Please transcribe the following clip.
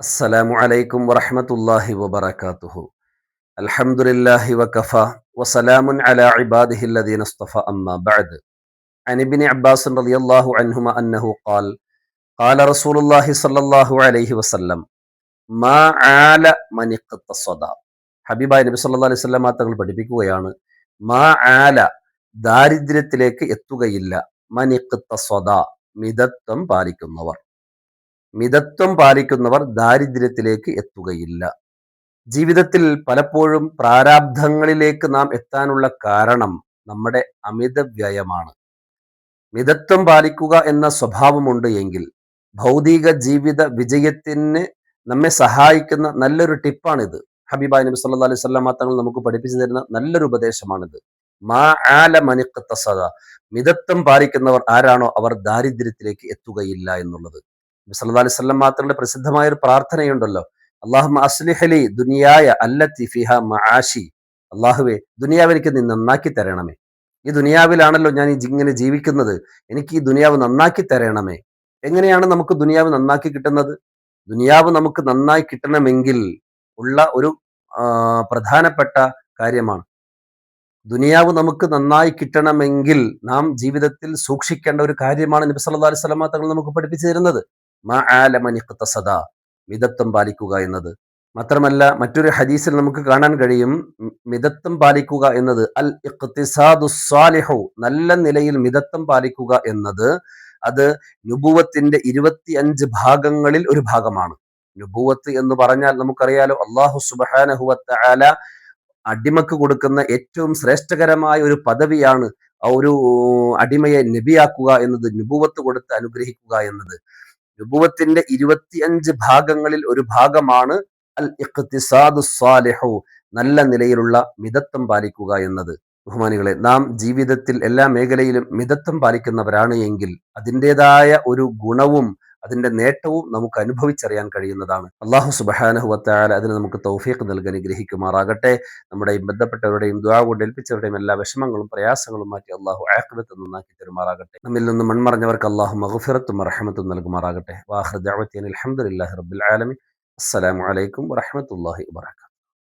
അസ്സലാമു അലൈക്കും വറഹ്മത്തുള്ളാഹി വബറകാതുഹു അൽഹംദുലില്ലാഹി വകഫ വസലാമുൻ അലാ ഇബാദിഹി الذين اصطفى അമ്മാ ബഅദ് عن ابن عباس رضي الله عنهما أنه قال قال رسول الله صلى الله عليه وسلم ما عال من اقتصد ഹബീബായ നബി സല്ലല്ലാഹു അലൈഹി വസല്ലം തങ്ങൾ പഠിപ്പിക്കുകയാണ് മാ ആല ദാരിദ്ര്യത്തിലേക്ക് എത്തുകയില്ല മനിഖ്തസ്വദ മിതത്വം പാലിക്കുന്നവർ മിതത്വം പാലിക്കുന്നവർ ദാരിദ്ര്യത്തിലേക്ക് എത്തുകയില്ല. ജീവിതത്തിൽ പലപ്പോഴും പ്രാരാബ്ധങ്ങളിലേക്ക് നാം എത്താനുള്ള കാരണം നമ്മുടെ അമിത വ്യയമാണ്. മിതത്വം പാലിക്കുക എന്ന സ്വഭാവമുണ്ട് എങ്കിൽ ഭൗതിക ജീവിത വിജയത്തിന് നമ്മെ സഹായിക്കുന്ന നല്ലൊരു ടിപ്പാണിത്. ഹബീബായ് നബി സല്ലാ അലൈഹി സ്വല്ലാം തങ്ങൾ നമുക്ക് പഠിപ്പിച്ചു തരുന്ന നല്ലൊരു ഉപദേശമാണിത്. മാ ആല മനിക്കത്ത സദ. മിതത്വം പാലിക്കുന്നവർ ആരാണോ അവർ ദാരിദ്ര്യത്തിലേക്ക് എത്തുകയില്ല എന്നുള്ളത്. സല്ലല്ലാഹു അലൈഹി വസല്ലം മാത്രങ്ങളുടെ പ്രസിദ്ധമായ ഒരു പ്രാർത്ഥനയുണ്ടല്ലോ അള്ളാഹു അസ്ലിഹലി ദുനിയായ അല്ലത്തി ഫിഹ അള്ളാഹുവെ ദുനിയാവ് എനിക്ക് നീ നന്നാക്കി തരണമേ. ഈ ദുനിയാവിലാണല്ലോ ഞാൻ ഇങ്ങനെ ജീവിക്കുന്നത്. എനിക്ക് ഈ ദുനിയാവ് നന്നാക്കി തരണമേ. എങ്ങനെയാണ് നമുക്ക് ദുനിയാവ് നന്നാക്കി കിട്ടുന്നത്? ദുനിയാവ് നമുക്ക് നന്നായി കിട്ടണമെങ്കിൽ ഉള്ള ഒരു പ്രധാനപ്പെട്ട കാര്യമാണ്. ദുനിയാവ് നമുക്ക് നന്നായി കിട്ടണമെങ്കിൽ നാം ജീവിതത്തിൽ സൂക്ഷിക്കേണ്ട ഒരു കാര്യമാണ് നബി സല്ലല്ലാഹു അലൈഹി വസല്ലം തങ്ങൾ നമുക്ക് പഠിപ്പിച്ചു തരുന്നത്. സദാ മിതത്വം പാലിക്കുക എന്നത്. മാത്രമല്ല മറ്റൊരു ഹദീസിൽ നമുക്ക് കാണാൻ കഴിയും മിതത്വം പാലിക്കുക എന്നത് അൽ ഇഖ്തിസാദുസ്വാലിഹു നല്ല നിലയിൽ മിതത്വം പാലിക്കുക എന്നത് അത് നുബുവത്തിന്റെ ഇരുപത്തി അഞ്ച് ഭാഗങ്ങളിൽ ഒരു ഭാഗമാണ്. നുബുവത്ത് എന്ന് പറഞ്ഞാൽ നമുക്കറിയാലോ അള്ളാഹു സുബാനഹുവത്ത ആല അടിമക്ക് കൊടുക്കുന്ന ഏറ്റവും ശ്രേഷ്ഠകരമായ ഒരു പദവിയാണ് ഒരു അടിമയെ നബിയാക്കുക എന്നത് നുബുവത്ത് കൊടുത്ത് അനുഗ്രഹിക്കുക എന്നത്. നുബുവത്തിന്റെ ഇരുപത്തിയഞ്ച് ഭാഗങ്ങളിൽ ഒരു ഭാഗമാണ് അൽ ഇഖ്തിസാദു സാലിഹു നല്ല നിലയിലുള്ള മിതത്വം പാലിക്കുക എന്നത്. ബഹുമാനികളെ നാം ജീവിതത്തിൽ എല്ലാ മേഖലയിലും മിതത്വം പാലിക്കുന്നവരാണ് എങ്കിൽ അതിന്റെതായ ഒരു ഗുണവും അതിന്റെ നേട്ടവും നമുക്ക് അനുഭവിച്ചറിയാൻ കഴിയുന്നതാണ്. അള്ളാഹു സുബാനഹുവത്തായാലും അതിന് നമുക്ക് തൗഫീഖ് നൽകാൻ ഗ്രഹിക്കുമാറാകട്ടെ നമ്മുടെ ബന്ധപ്പെട്ടവരുടെയും ദ്വാ കൊണ്ട് ഏൽപ്പിച്ചവരുടെയും എല്ലാ വിഷമങ്ങളും പ്രയാസങ്ങളും മാറ്റി അള്ളാഹു ആക്രമത്ത് നന്നാക്കി തരുമാറാകട്ടെ. നമ്മിൽ നിന്ന് മൺമറഞ്ഞവർക്ക് അള്ളാഹു മഹഫിറത്തും റഹമത്തും നൽകുമാറാകട്ടെ. വാഹൃദ് അലഹമുല്ലാഹി റബ്ബുൽ ആലമി അസ്സലാമു അലൈക്കും വറഹമത്തല്ലാഹി വാത്തു